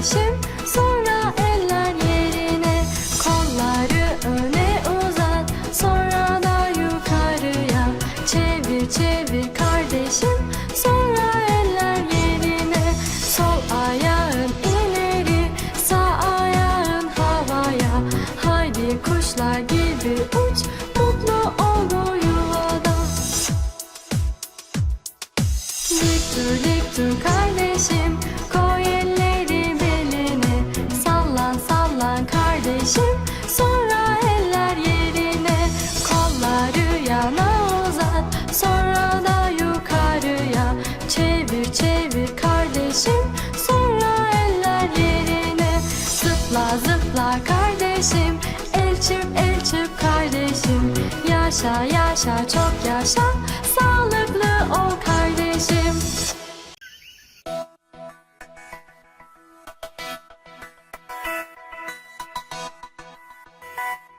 ateşim Sonra eller yerine Kolları öne uzat. Sonra da yukarıya Çevir çevir kardeşim. Sonra eller yerine Sol ayağın ileri Sağ ayağın havaya. Haydi kuşlar gibi uç Mutlu ol bu yuvada. Dik dur dik dur Zıpla kardeşim El çırp el çırp kardeşim. Yaşa yaşa çok yaşa. Sağ